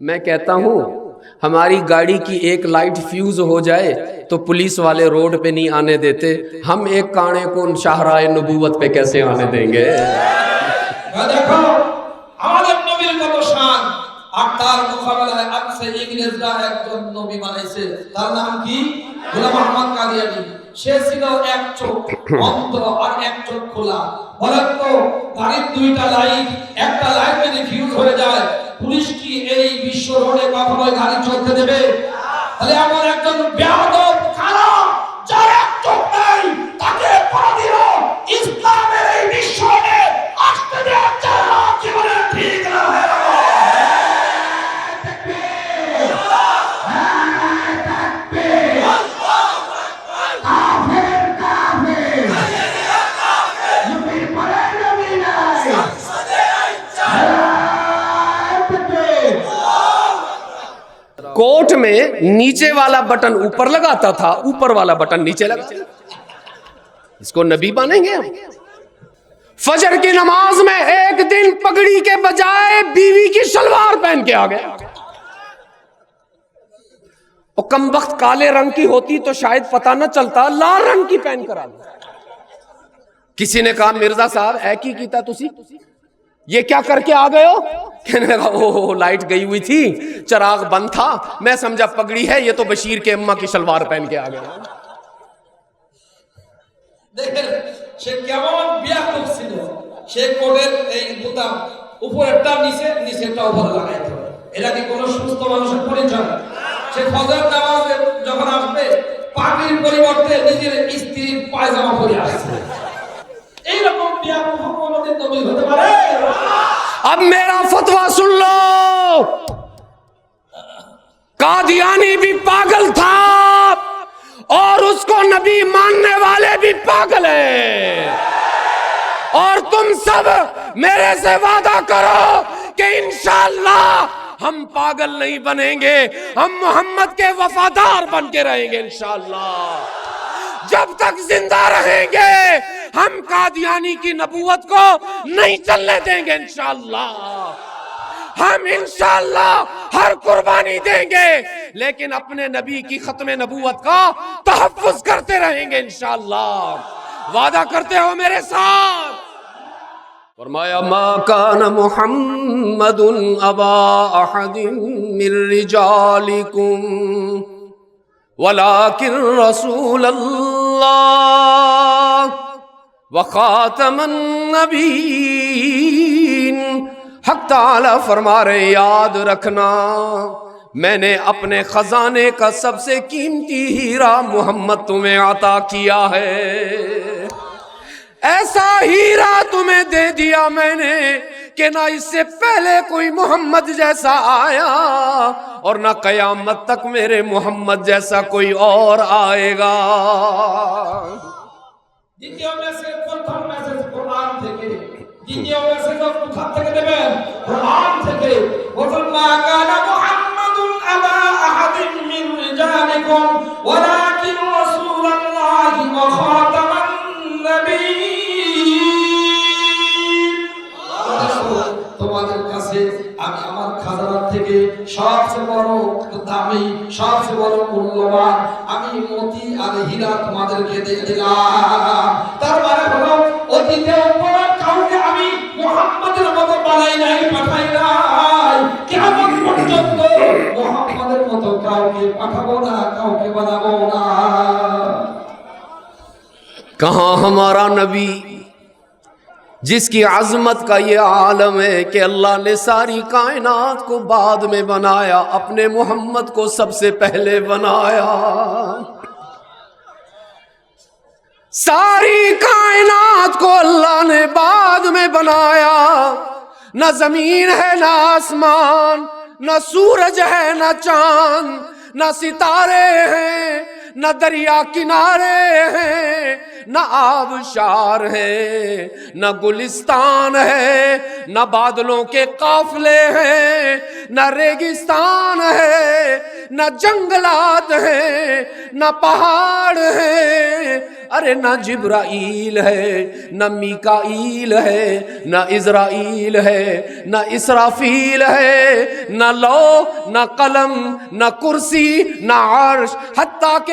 میں کہتا ہوں، ہماری گاڑی کی ایک لائٹ فیوز ہو جائے تو پولیس والے روڈ پہ نہیں آنے دیتے۔ ہم ایک کانے کو شاہراہ نبوت پہ کیسے آنے دیں گے؟ نام کی غلام احمد সে ছিল এক চোখ অন্ধ আর এক চোখ খোলা। তো গাড়ির দুইটা লাইট, একটা লাইট যদি ফিউজ হয়ে যায়, পুলিশ কি এই বিশ্ব রোডে কখনোই গাড়ি চলতে দেবে? তাহলে আমার একজন ব্যাহত কালা کوٹ میں نیچے والا بٹن اوپر لگاتا تھا، اوپر والا بٹن نیچے لگا اس کو نبی مانیں گے ہم؟ فجر کی نماز میں ایک دن پگڑی کے بجائے بیوی کی شلوار پہن کے آ گیا۔ اور کم وقت کالے رنگ کی ہوتی تو شاید پتا نہ چلتا لال رنگ کی پہن کر آ گیا۔ کسی نے کہا، مرزا صاحب اے کی کیتا تسی؟ یہ کیا کر کے آ گئے ہو کہنے لگا او لائٹ گئی ہوئی تھی چراغ بند تھا میں سمجھا پگڑی ہے یہ تو بشیر کے اما کی شلوار پہن کے آ گیا দেখেন সে কেমন বিয়াকুব ছিল সে কোটের এই বোতাম উপরেরটা নিচে নিচেরটা উপরে লাগাইতো এটা কি কোনো সুস্থ মানুষের পরিচয় সে ফজর নামাজে যখন আসবে পাগড়ির পরিবর্তে নিজের স্ত্রীর পায়জামা পরে আসছে এইরকম বিয়াকুব কোনোদিন নবী হতে পারে اب میرا فتوا سن لو قادیانی بھی پاگل تھا اور اس کو نبی ماننے والے بھی پاگل ہیں اور تم سب میرے سے وعدہ کرو کہ انشاءاللہ ہم پاگل نہیں بنیں گے ہم محمد کے وفادار بن کے رہیں گے انشاءاللہ جب تک زندہ رہیں گے ہم قادیانی کی نبوت کو نہیں چلنے دیں گے انشاءاللہ۔ ہم انشاءاللہ ہر قربانی دیں گے، لیکن اپنے نبی کی ختم نبوت کا تحفظ کرتے رہیں گے انشاءاللہ۔ وعدہ کرتے ہو میرے ساتھ۔ فرمایا، ما کان محمد ابا احد من رجالکم ولكن رسول الله وخاتم النبيين حق تعالی فرما رہے، یاد رکھنا، میں نے اپنے خزانے کا سب سے قیمتی ہیرا محمد تمہیں عطا کیا ہے۔ ایسا ہیرا تمہیں دے دیا میں نے کہ نہ اس سے پہلے کوئی محمد جیسا آیا اور نہ قیامت تک میرے محمد جیسا کوئی اور آئے গা দ্বিতীয় মেসেজ প্রথম মেসেজ কোরআন থেকে। দ্বিতীয় মেসেজ কোথা থেকে দেবেন? কোরআন থেকে। মা মুহাম্মাদুন আহাদিন মিন রিজালিকুম, ওয়ালাকিন রাসূলুল্লাহি ওয়া খাতামান তোমাদের কাছে আমি আমার থেকে সবচেয়ে বড় দামি, সবচেয়ে বড় মূল্যবান, আমি মতি আর হীরা তোমাদেরকে দিয়ে দিলাম। পাঠাবো না কাউকে বানাবো না کہاں ہمارا نبی جس کی عظمت کا یہ عالم ہے کہ اللہ نے ساری کائنات کو بعد میں بنایا اپنے محمد کو سب سے پہلے بنایا ساری کائنات کو اللہ نے بعد میں بنایا نہ زمین ہے نہ آسمان نہ سورج ہے نہ چاند نہ ستارے ہیں نہ دریا کنارے ہیں۔ نہ آبشار ہے، نہ گلستان ہے، نہ بادلوں کے قافلے ہیں، نہ ریگستان ہے، نہ جنگلات ہیں، نہ پہاڑ ہیں۔ ارے نہ جبرائیل ہے، نہ میکائیل ہے، نہ اسرائیل ہے، نہ اسرافیل ہے، نہ لو، نہ قلم، نہ کرسی، نہ عرش۔ حتیٰ کہ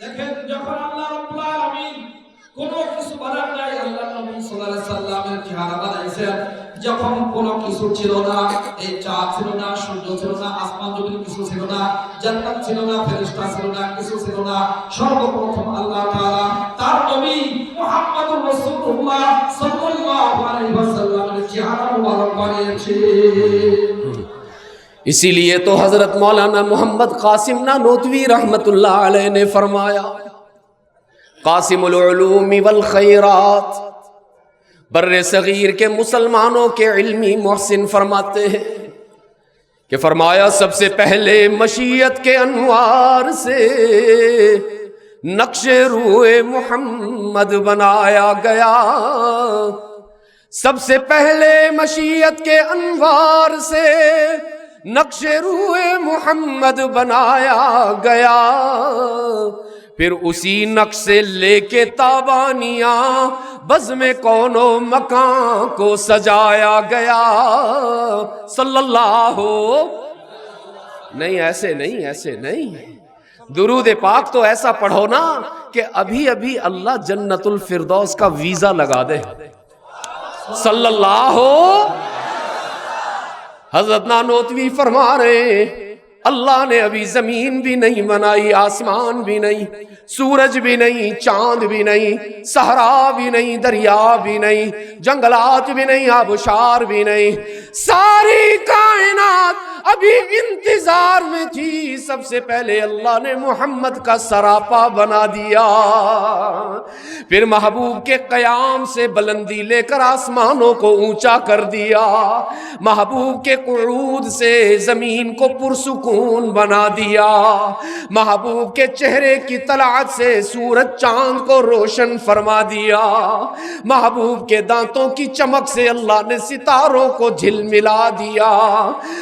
দেখেন, যখন আল্লাহ রাব্বুল আলামিন কোন কিছু বানান নাই আল্লাহ নবী সাল্লাল্লাহু আলাইহি চেহারা বানাইছেন। যখন কোনো কিছু ছিল না, এই ছিল না, সূর্য ছিল না, আসমান জমিন কিছু ছিল না, জান্নাত ছিল না, ফেরেশতা ছিল না, কিছু ছিল না, সর্বপ্রথম আল্লাহ তাআলা তার নবী মুহাম্মদুর রাসূলুল্লাহ সাল্লাল্লাহু আলাইহি ওয়াসাল্লামের চেহারা মুবারক اسی لیے تو حضرت مولانا محمد قاسم نانوتوی رحمت اللہ علیہ نے فرمایا، قاسم العلوم والخیرات، بر صغیر کے مسلمانوں کے علمی محسن فرماتے ہیں کہ فرمایا، سب سے پہلے مشیت کے انوار سے نقش روئے محمد بنایا گیا۔ سب سے پہلے مشیت کے انوار سے نقش روئے محمد بنایا گیا۔ پھر اسی نقش سے لے کے تابانیاں میں کون و مکان کو سجایا گیا۔ صلی اللہ نہیں، ایسے نہیں ایسے نہیں۔ درود پاک تو ایسا پڑھو نا کہ ابھی ابھی اللہ جنت الفردوس کا ویزا لگا دے۔ صلی اللہ حضرت نانوتوی فرما رہے ہیں، اللہ نے ابھی زمین بھی نہیں بنائی، آسمان بھی نہیں، سورج بھی نہیں، چاند بھی نہیں سہرا بھی نہیں، دریا بھی نہیں، جنگلات بھی نہیں آبشار بھی نہیں۔ ساری کائنات ابھی انتظار میں تھی۔ سب سے پہلے اللہ نے محمد کا سراپا بنا دیا۔ پھر محبوب کے قیام سے بلندی لے کر آسمانوں کو اونچا کر دیا۔ محبوب کے قعود سے زمین کو پرسکون بنا دیا۔ محبوب کے چہرے کی طلعت سے سورج چاند کو روشن فرما دیا۔ محبوب کے دانتوں کی چمک سے اللہ نے ستاروں کو جھل ملا دیا۔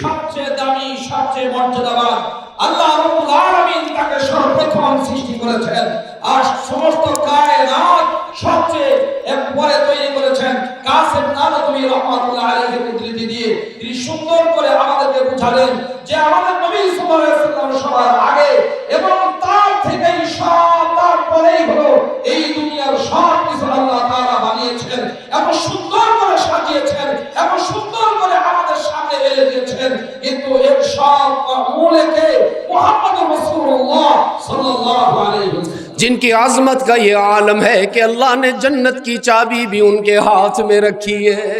সবচেয়ে দামি আর সমস্ত সুন্দর করে আমাদেরকে বুঝালেন যে আমাদের নবী সবার আগে جن کی عظمت کا یہ عالم ہے کہ اللہ نے جنت کی چابی بھی ان کے ہاتھ میں رکھی ہے۔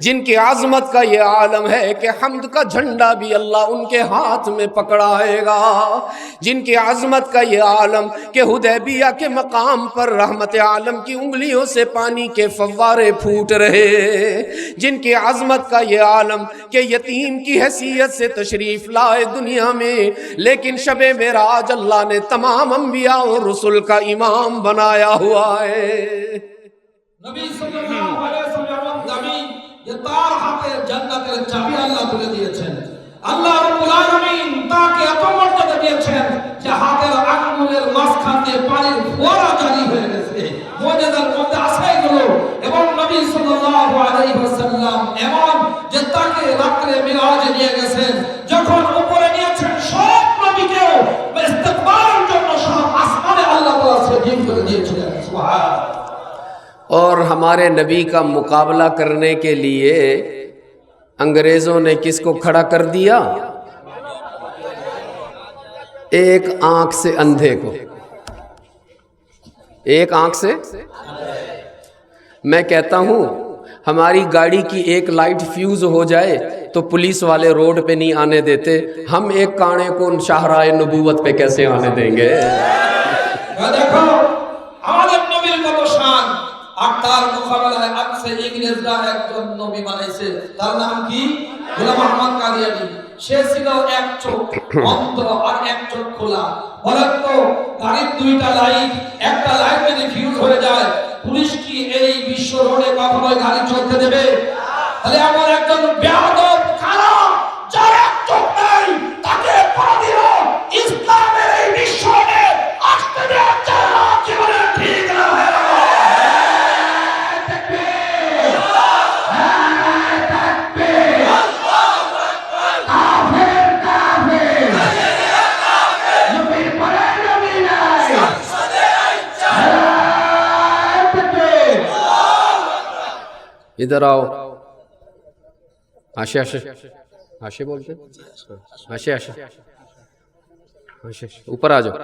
جن کی عظمت کا یہ عالم ہے کہ حمد کا جھنڈا بھی اللہ ان کے ہاتھ میں پکڑائے گا۔ جن کی عظمت کا یہ عالم کہ حدیبیہ کے مقام پر رحمت عالم کی انگلیوں سے پانی کے فوارے پھوٹ رہے۔ جن کی عظمت کا یہ عالم کہ یتیم کی حیثیت سے تشریف لائے دنیا میں، لیکن شب میراج اللہ نے تمام انبیاء اور رسول کا امام بنایا ہوا ہے۔ نبی صلی اللہ علیہ وسلم যে তার হাতে জান্নাতের চাবি আল্লাহ তুলে দিয়েছেন। আল্লাহ তাকে ہمارے نبی کا مقابلہ کرنے کے لیے انگریزوں نے کس کو کھڑا کر دیا؟ ایک آنکھ سے اندھے کو۔ ایک آنکھ سے؟ میں کہتا ہوں، ہماری گاڑی کی ایک لائٹ فیوز ہو جائے تو پولیس والے روڈ پہ نہیں آنے دیتے۔ ہم ایک کانے کو شاہراہ نبوت پہ کیسے آنے دیں گے؟ তার মোকাবেলায় আছে ইংরেজরা একজন নবী বানাইছে। তার নাম কি? গোলাম মোহাম্মদ কাদিয়ানি। সে ছিল এক চোখ অন্ধ আর এক চোখ খোলা। বলেন তো, গাড়ির দুইটা লাইট, একটা লাইট যদি ফিউজ হয়ে যায়, পুলিশ কি এই বিশ্ব রোডে কখনোই গাড়ি চলতে দেবে? তাহলে আমার একজন ادھر آؤ۔ آشے آشے۔ آشے بولتے آشے آشے۔ آشے اوپر آ جاؤ۔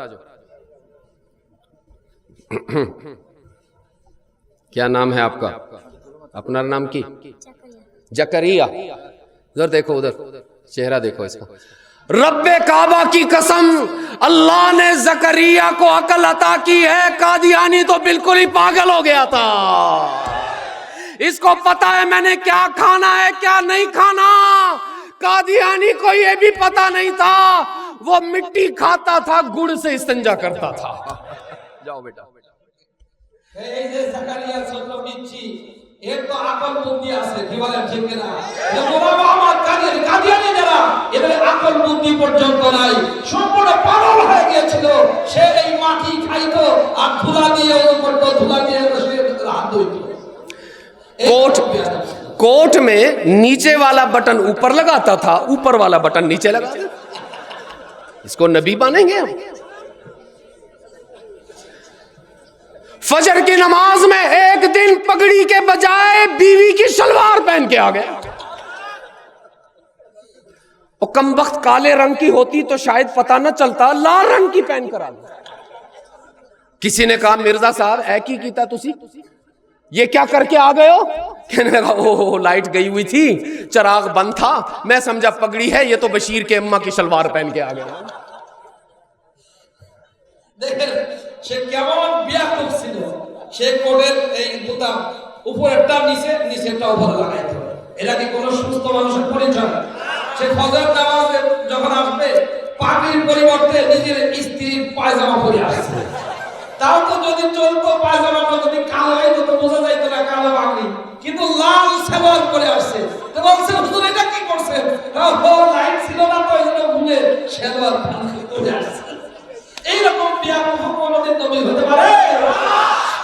کیا نام ہے آپ کا؟ اپنا نام کی؟ جکریہ ادھر دیکھو، ادھر۔ چہرہ دیکھو اس کا۔ رب کعبہ کی قسم، اللہ نے زکریہ کو عقل عطا کی ہے۔ قادیانی تو بالکل ہی پاگل ہو گیا تھا۔ اس کو پتا ہے میں نے کیا کھانا ہے کیا نہیں کھانا۔ قادیانی کو یہ بھی پتا نہیں تھا۔ وہ مٹی کھاتا تھا گڑ سے استنجا کرتا تھا۔ جاؤ بیٹا۔ ایک تو عقل سے আছে دیواলের ঠিক না যে মোরা মোহাম্মদ কাজী کوٹ میں نیچے والا بٹن اوپر لگاتا تھا، اوپر والا بٹن نیچے لگا اس کو نبی مانیں گے ہم؟ فجر کی نماز میں ایک دن پگڑی کے بجائے بیوی کی شلوار پہن کے آ گیا۔ اور کم وقت کالے رنگ کی ہوتی تو شاید پتا نہ چلتا لال رنگ کی پہن کرا کسی نے کہا، مرزا صاحب، ایک ہی کیتا تسی؟ یہ کیا کر کے آ گئے ہو؟ کہنے لگا او لائٹ گئی ہوئی تھی، چراغ بند تھا، میں سمجھا پگڑی ہے، یہ تو بشیر کے اماں کی شلوار پہن کے آ گئے পরিবর্তে নিজের স্ত্রীর পায়জামা পরে আসছে তাও তো যদি চলতো পায়জামাটা যদি কালো হইতো তো বোঝা যাইতো না কালো বাগড়ি কিন্তু লাল সেবন করে আসছে। তো বলছে, হুজুর, এটা কি করছেন ও লাইট ছিল না তো এজন্য ভুলে সেলওয়ার করে আসছে। এইরকম বিয়া মুহাম্মদের নবী হতে পারে?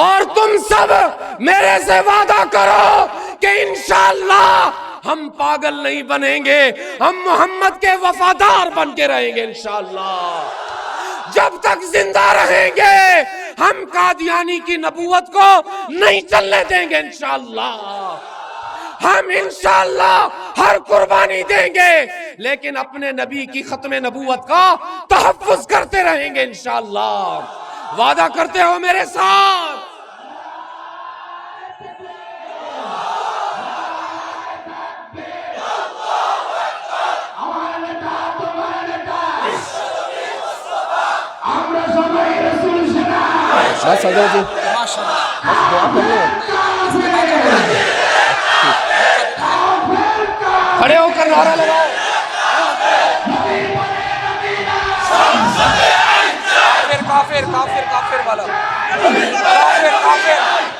اور تم سب میرے سے وعدہ کرو کہ انشاءاللہ ہم پاگل نہیں بنیں گے، ہم محمد کے وفادار بن کے رہیں گے انشاءاللہ۔ جب تک زندہ رہیں گے، ہم قادیانی کی نبوت کو نہیں چلنے دیں گے انشاءاللہ۔ ہم انشاءاللہ ہر قربانی دیں گے، لیکن اپنے نبی کی ختم نبوت کا تحفظ کرتے رہیں گے انشاءاللہ۔ وعدہ کرتے ہو میرے ساتھ۔ بس حضرت جی کھڑے ہو کر نعرہ لگاؤ کافر کافر کافر کافر والا کافر کافر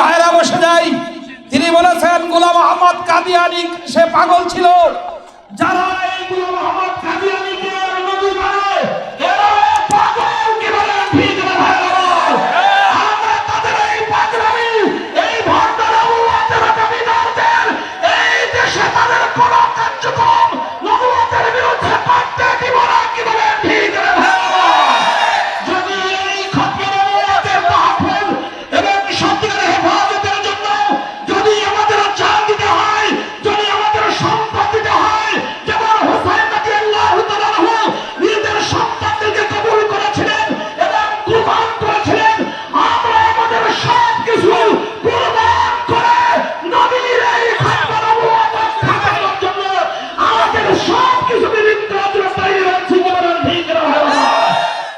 ভাইরা বসে যাই। তিনি বলেছেন গোলাম আহমদ কাদিয়ানি সে পাগল ছিল। যারা এই গোলাম আহমদ কাদিয়ানিকে